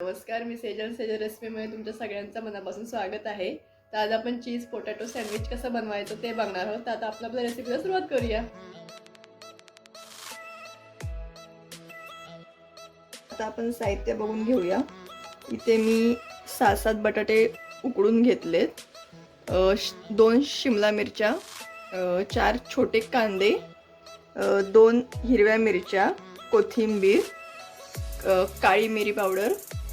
नमस्कार मी सेजल सेजल रेसिपीमध्ये तुमच्या सगळ्यांचं मनापासून स्वागत आहे. तर आज आपण चीज पोटॅटो सँडविच कसं बनवायचं ते बघणार आहोत. तर आता आपण आपल्या रेसिपीला सुरुवात करूया. आता आपण साहित्य बघून घेऊया. इथे मी सात सात बटाटे उकडून घेतलेत. दोन शिमला मिरच्या चार छोटे कांदे दोन हिरव्या मिरच्या कोथिंबीर काळी मिरी पावडर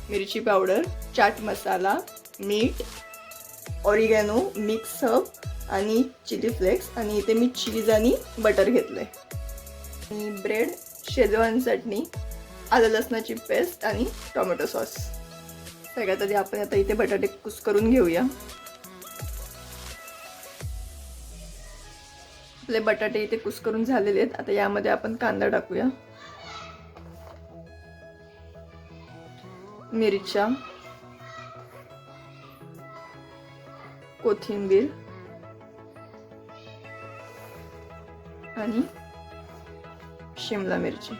मिरची पावडर चाट मसाला मीठ ऑरिगॅनो मिक्स हब आणि चिली फ्लेक्स आणि इथे मी चीज आणि बटर घेतलं आहे आणि ब्रेड शेजवान चटणी आलं लसणाची पेस्ट आणि टोमॅटो सॉस सगळ्यात आधी आपण आता इथे बटाटे कुस करून घेऊया. आपले बटाटे इथे कुस करून झालेले आहेत. आता यामध्ये आपण कांदा टाकूया. मिरच्या कोथिंबीर आणि शिमला मिरची.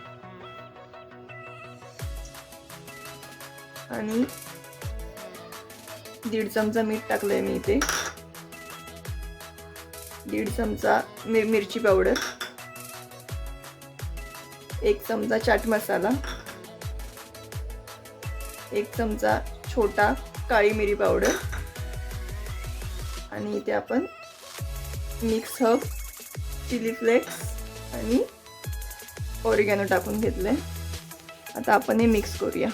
आणि दीड चमचा मीठ टाकलंय मी इथे. दीड चमचा मिर मिरची पावडर एक चमचा चाट मसाला. एक चमचा छोटा काळी मिरी पावडर. आणि इथे आपण मिक्स हब चिली फ्लेक्स आणि ओरिगॅनो टाकून घेतलं आहे आता आपण हे मिक्स करूया.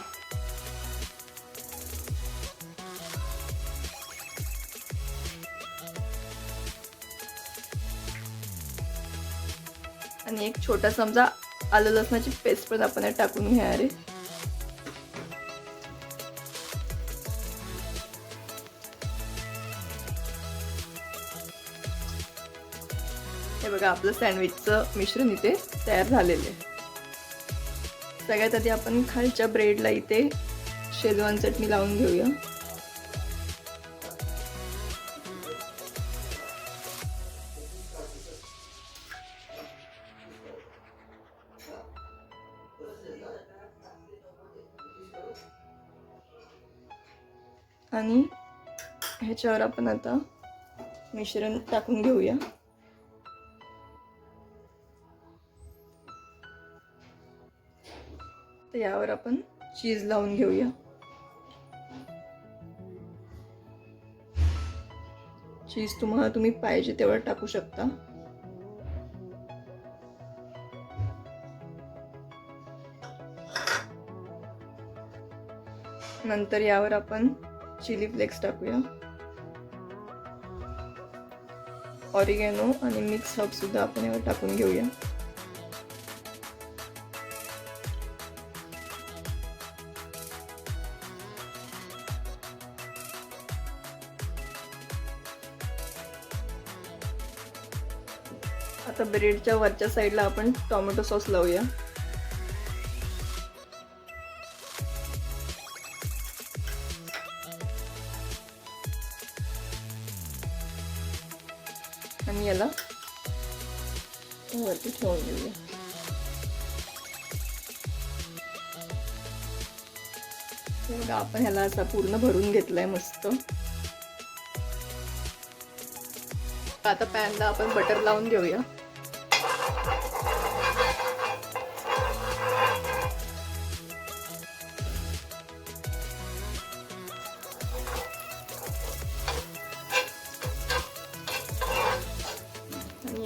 आणि एक छोटा चमचा आलं लसणाची पेस्ट पण आपण टाकून घेणार आहे. हे बघा आपलं सँडविचचं मिश्रण इथे तयार झालेलं आहे. सगळ्यात आधी आपण खालच्या ब्रेडला इथे शेजवान चटणी लावून घेऊया. आणि ह्याच्यावर आपण आता मिश्रण टाकून घेऊया. तर यावर आपण चीज लावून घेऊया. चीज तुम्हाला तुम्ही पाहिजे तेवढं टाकू शकता. नंतर यावर आपण चिली फ्लेक्स टाकूया. ऑरिगॅनो आणि मिक्स हब सुद्धा आपण यावर टाकून घेऊया. आता ब्रेडच्या वरच्या साईडला आपण टोमॅटो सॉस लावूया. आणि याला वरती ठेवून देऊया. बघा आपण ह्याला असा पूर्ण भरून घेतलाय मस्त. आता पॅनला आपण बटर लावून घेऊया.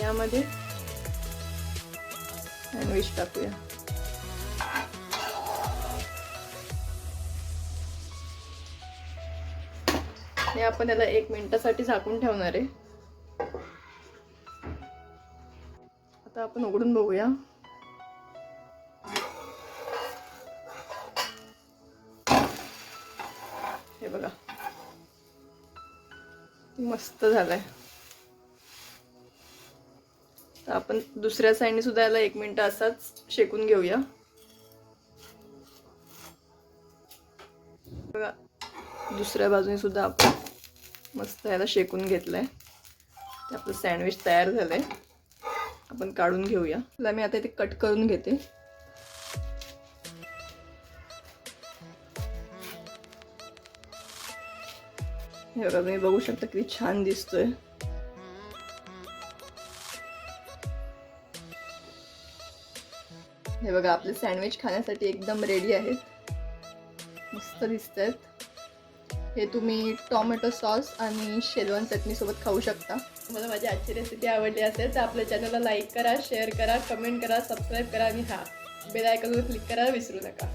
यामध्ये. सँडविच टाकूया. हे आपण याला एक मिनिटासाठी झाकून ठेवणार आहे. आता आपण उघडून बघूया. हे बघा. मस्त झालंय. तर आपण दुसऱ्या साईडने सुद्धा याला एक मिनिट असाच शेकून घेऊया. बघा दुसऱ्या बाजूने सुद्धा आपण मस्त याला शेकून घेतलंय. ते आपलं सँडविच तयार झालंय. आपण काढून घेऊया. त्याला मी आता इथे कट करून घेते. हे बघा तुम्ही बघू शकता किती छान दिसतोय. हे बघा आपले सँडविच खाण्यासाठी एकदम रेडी आहेत. मस्त दिसत आहेत हे तुम्ही टॉमॅटो सॉस आणि शेजवान चटणीसोबत खाऊ शकता. तुम्हाला माझी आजची रेसिपी आवडली असेल तर आपल्या चॅनलला लाईक करा शेअर करा कमेंट करा सबस्क्राईब करा आणि हा बेल आयकॉनवर क्लिक करायला विसरू नका.